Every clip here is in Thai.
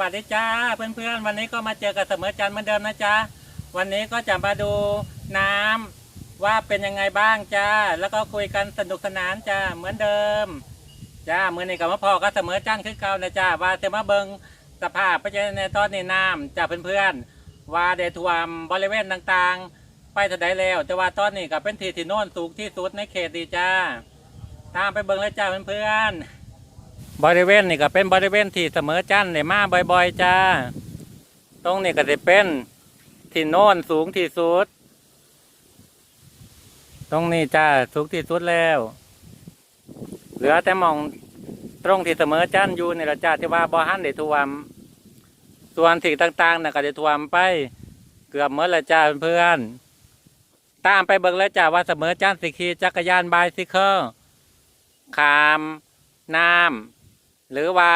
วัสดีจ้าเพื่อนๆ วันนี้ก็มาเจอกับเสมอจันเหมือนเดิมนะจ๊ะวันนี้ก็จะมาดูน้ำว่าเป็นยังไงบ้างจ้าแล้วก็คุยกันสนุกสนานจ้าเหมือนเดิมจ้าเมือนี้กับมาพอก็เสมอจันขึ้นเก่านะจ้าว่าจะมาเบิงสภาพไปเจอในตอนนี้น้ำจ้าเพื่อนๆ ว่าได้ท่วมบริเวณต่างๆ ไปเท่าใดแล้ว แต่ว่าตอนนี้ก็เป็นที่ที่โน่นสูงที่สุดในเขตดีจ้าตามไปเบิงเลยจ้าเพื่อนๆ บริเวณนี่ก็เป็นบริเวณที่เสมอจันทร์เนี่ยมาบ่อยๆจ้า ตรงนี้ก็จะเป็นที่โน่นสูงที่สุด ตรงนี้จ้าสูงที่สุดแล้ว เหลือแต่มองตรงที่เสมอจันทร์อยู่ในี่ละจ้าที่ว่าบ่อหันได้ท่วม ส่วนสิ่งต่างๆน่ะก็ได้ท่วมไป เกือบหมดและจ้าเพื่อนตามไปเบิ่งเลยจ้าว่าเสมอจันทร์สิขีจักรยานบายซิเคิลขามน้ำ หรือว่า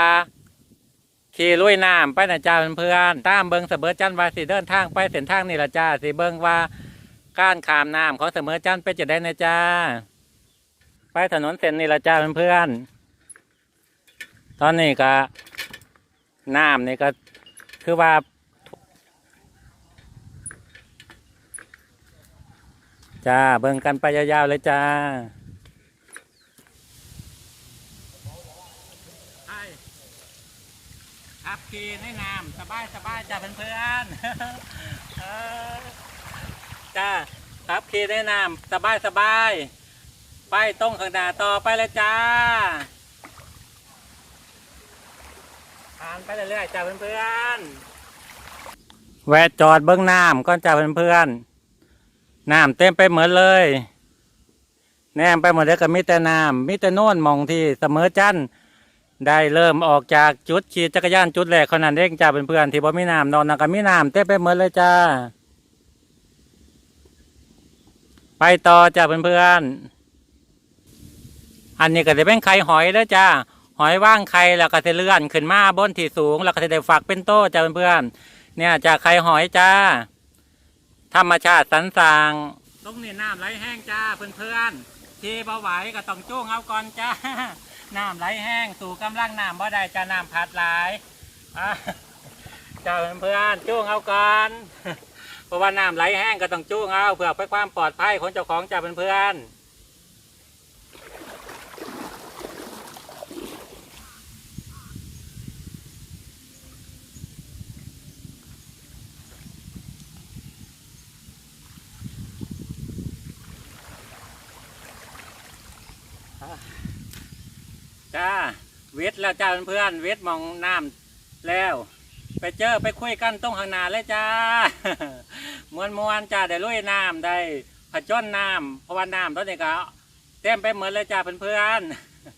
ขี่ลุยน้ำไปนะจ้าเพื่อนๆตามเบิงเสมอจันทร์ว่าสิเดินทางไปเส้นทางนี่ละจ้าสิเบิงว่าการขามน้ำของเสมอจันทร์ไปจะได้นะจ้าไปถนนเส้นนี่ละจ้าเพื่อนๆตอนนี้ก็น้ำนี่ก็คือว่าจ้าเบิ่งกันไปยาวๆเลยจ้า ใช่ ขี่ในน้ำสบายสบายจ้าเพื่อนๆเออจ้าครับขี่ในน้ำสบายสบายไปตรงข้างหน้าต่อไปเลยจ้าผ่านไปเรื่อยๆจ้าเพื่อนๆแวะจอดเบื้องน้ำก่อนจ้าเพื่อนๆน้ำเต็มไปหมดเลยแนมไปหมดเลยก็มีแต่น้ำมีแต่โน่นมองที่เสมอจันทร์ ได้เริ่มออกจากจุดขี่จักรยานจุดแรกคนนั้นเองจ้าเพื่อนๆที่บ่มีน้ำนอนนะก็มีน้ำเต็มไปหมดเลยจ้า ไปต่อจ้าเพื่อนๆอันนี้ก็จะเป็นไข่หอยแล้วจ้าหอยว่างไข่แล้วก็จะเลื่อนขึ้นมาบนที่สูง แล้วก็จะได้ฝักเป็นโตจ้าเพื่อนๆเนี่ยจากไข่หอยจ้า ธรรมชาติสันสางตรงนี้น้ำไหลแห้งจ้าเพื่อนๆที่เบ่ไหวก็ต้องจ้วงเอาก่อนจ้า น้ำไหลแห้งสู่กำลังน้ำบ่ได้จะน้ำพัดหลายอะเจ้าเพื่อนจุ้งเอาก่อนเพราะว่าน้ำไหลแห้งก็ต้องจุ้งเอาเพื่อเพื่อความปลอดภัยของเจ้าของเจ้าเพื่อน จ้าเวทแล้วจ้าเพื่อนเวทมองน้ำแล้ว ไปเจอไปคุยกันต้องหางนาเลยจ้ามวนมวนจ้าได้ลุยน้ำได้ผจญน้ำเพราะว่าน้ำตอนนี้ก็เต็มไปหมดเลยจ้าเพื่อนๆ